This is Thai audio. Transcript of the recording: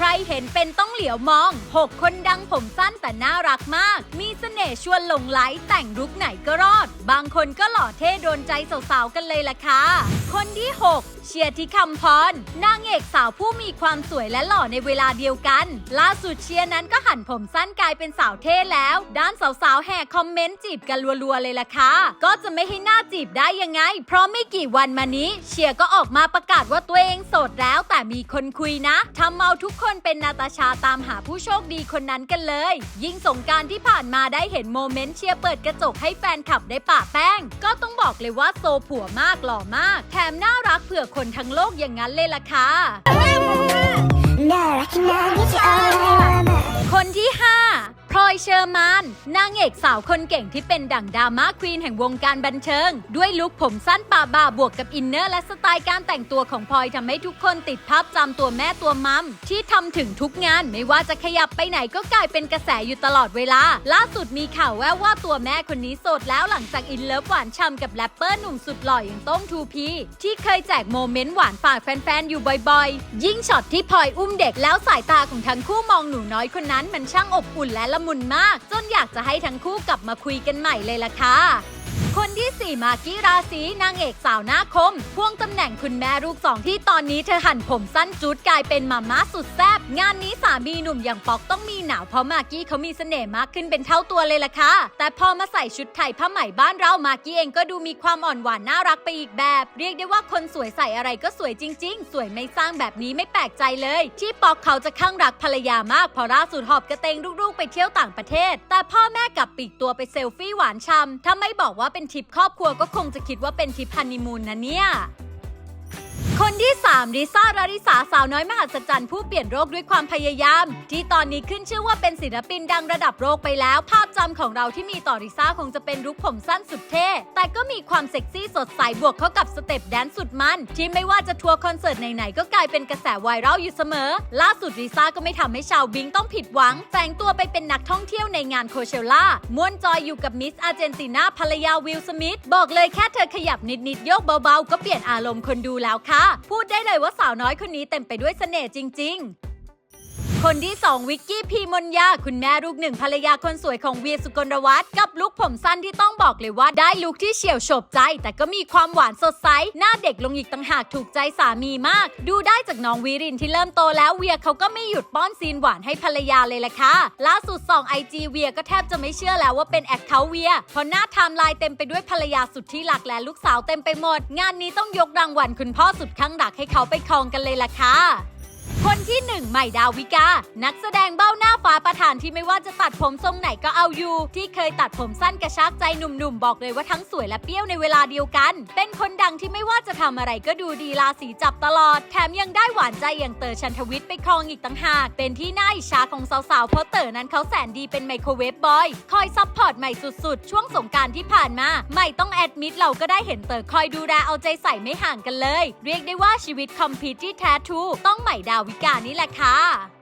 ใครเห็นเป็นต้องเหลียวมอง 6 คนดังผมสั้นแต่น่ารักมาก มีเสน่ห์ชวนหลงไหลแต่งลุกไหนก็รอด บางคนก็หล่อเท่โดนใจสาวๆกันเลยล่ะค่ะ คนที่ 6เชียร์ที่คำพรนางเอกสาวผู้มีความสวยและหล่อในเวลาเดียวกัน ล่าสุดเชียร์นั้นก็หันผมสั้นกลายเป็นสาวเท่แล้ว ด้านสาวๆแห่คอมเมนต์จีบกันรัวๆเลยล่ะค่ะ ก็จะไม่ให้หน้าจีบได้ยังไง เพราะไม่กี่วันมานี้ เชียร์ก็ออกมาประกาศว่าตัวเองโสดแล้วแต่มีคนคุยนะทำเมาทุกคนนเป็นนาตาชาตามหาผู้โชคดีคนนั้นกันเลย ยิ่งสงการที่ผ่านมาได้เห็นโมเมนต์เชียร์เปิดกระจกให้แฟนคลับได้ปะแป้ง ก็ต้องบอกเลยว่าโซผัวมากหล่อมาก แถมน่ารักเผื่อคนทั้งโลกอย่างนั้นเลยล่ะค่ะน่ารักนาดนี้จะเอาอะไรม เชอร์มาน นางเอกสาวคนเก่งที่เป็นดั่งดราม่าควีนแห่งวงการบันเทิง ด้วยลุคผมสั้นป่าบ่าบวกกับอินเนอร์และสไตล์การแต่งตัวของพลอยทำให้ทุกคนติดภาพจำตัวแม่ตัวมัม ที่ทำถึงทุกงานไม่ว่าจะขยับไปไหนก็กลายเป็นกระแสอยู่ตลอดเวลา ล่าสุดมีข่าวแว่วว่าตัวแม่คนนี้โสดแล้วหลังจากอินเลิฟหวานฉ่ำกับแรปเปอร์หนุ่มสุดหล่ออย่างต้งทูพีที่เคยแจกโมเมนต์หวานฝากแฟนๆอยู่บ่อยๆ ยิ่งช็อตที่พลอยอุ้มเด็กแล้วสายตาของทั้งคู่มองหนูน้อยคนนั้นมันช่างอบอุ่นและละมุนมาก จนอยากจะให้ทั้งคู่กลับมาคุยกันใหม่เลยล่ะค่ะ คนที่ 4 มากี้ราศีนางเอกสาวหน้าคมพ่วงตำแหน่งคุณแม่ลูกสองที่ตอนนี้เธอหั่นผมสั้นจุดกลายเป็นมาม่าสุดแซ่บงานนี้สามีหนุ่มอย่างป๊อกต้องมีหนาวเพราะมากี้เขามีเสน่ห์มากขึ้นเป็นเท่าตัวเลยล่ะค่ะแต่พอมาใส่ชุดไทยผ้าไหมบ้านเรามากี้เองก็ดูมีความอ่อนหวานน่ารักไปอีกแบบ เรียกได้ว่าคนสวยใส่อะไรก็สวยจริง ๆ สวยไม่สร้างแบบนี้ไม่แปลกใจเลย ที่ป๊อกเขาจะข้างรักภรรยามากเพอล่าสุดหอบกระเตงลูกๆ ไปเที่ยวต่างประเทศ แต่พ่อแม่กลับปีกตัวไปเซลฟี่หวานช่ำถ้าไม่บอกว่าเป็นทริปครอบครัวก็คงจะคิดว่าเป็นทริปฮันนีมูนนะเนี่ย คนที่ 3 ริซ่าราริสาสาวน้อยมหัศจรรย์ผู้เปลี่ยนโรคด้วยความพยายาม ที่ตอนนี้ขึ้นชื่อว่าเป็นศิลปินดังระดับโลกไปแล้ว ภาพจำของเราที่มีต่อริซ่าคงจะเป็นลุคผมสั้นสุดเท่ แต่ก็มีความเซ็กซี่สดใสบวกเข้ากับสเต็ปแดนซ์สุดมัน ที่ไม่ว่าจะทัวร์คอนเสิร์ตไหนๆก็กลายเป็นกระแสไวรัลอยู่เสมอ ล่าสุดริซ่าก็ไม่ทำให้ชาวบิงต้องผิดหวังแฝงตัวไปเป็นนักท่องเที่ยวในงานโคเชล่าม่วนจอยอยู่กับมิสอาร์เจนตินาภรรยาวิลสมิธบอกเลยแค่เธอขยับนิดๆโยกเบาๆก็เปลี่ยนอารมณ์คนดูแล้วค่ะ พูดได้เลยว่าสาวน้อยคนนี้เต็มไปด้วยเสน่ห์จริงๆ คนที่ 2 วิกกี้พีมนยา คุณแม่ลูกหนึ่งภรรยาคนสวยของเวียสุกลวัฒน์กับลุคผมสั้นที่ต้องบอกเลยว่าได้ลุคที่เฉียวโฉบใจ แต่ก็มีความหวานสดใส หน้าเด็กลงอีกต่างหากถูกใจสามีมาก ดูได้จากน้องวิรินที่เริ่มโตแล้วเวียเขาก็ไม่หยุดป้อนซีนหวานให้ภรรยาเลยล่ะค่ะล่าสุดส่องไอจีเวียก็แทบจะไม่เชื่อแล้วว่าเป็นแอคเคาท์เวียเพราะหน้าไทม์ไลน์เต็มไปด้วยภรรยาสุดที่หลักและลูกสาวเต็มไปหมด งานนี้ต้องยกรางวัลคุณพ่อสุดข้างรักให้เขาไปครองกันเลยล่ะค่ะ คนที่หนึ่งใหม่ดาวิกา นักแสดงเบ้าหน้าฟ้าประธานที่ไม่ว่าจะตัดผมทรงไหนก็เอาอยู่ ที่เคยตัดผมสั้นกระชากใจหนุ่มๆ บอกเลยว่าทั้งสวยและเปรี้ยวในเวลาเดียวกัน เป็นคนดังที่ไม่ว่าจะทำอะไรก็ดูดีราศีจับตลอด แถมยังได้หวานใจอย่างเต๋อชันทวิทย์ไปครองอีกต่างหาก เป็นที่น่าอิจฉาของสาวๆเพราะเต๋อนั้นเขาแสนดีเป็นไมโครเวฟบอย คอยซัพพอร์ตใหม่สุดๆ ช่วงสงการที่ผ่านมาใหม่ต้องแอดมิดเราก็ได้เห็นเต๋อคอยดูแลเอาใจใส่ไม่ห่างกันเลย เรียกได้ว่าชีวิตคอมพิวที่แท้ทูต้องใหม่ดาวิกานี่แหละค่ะ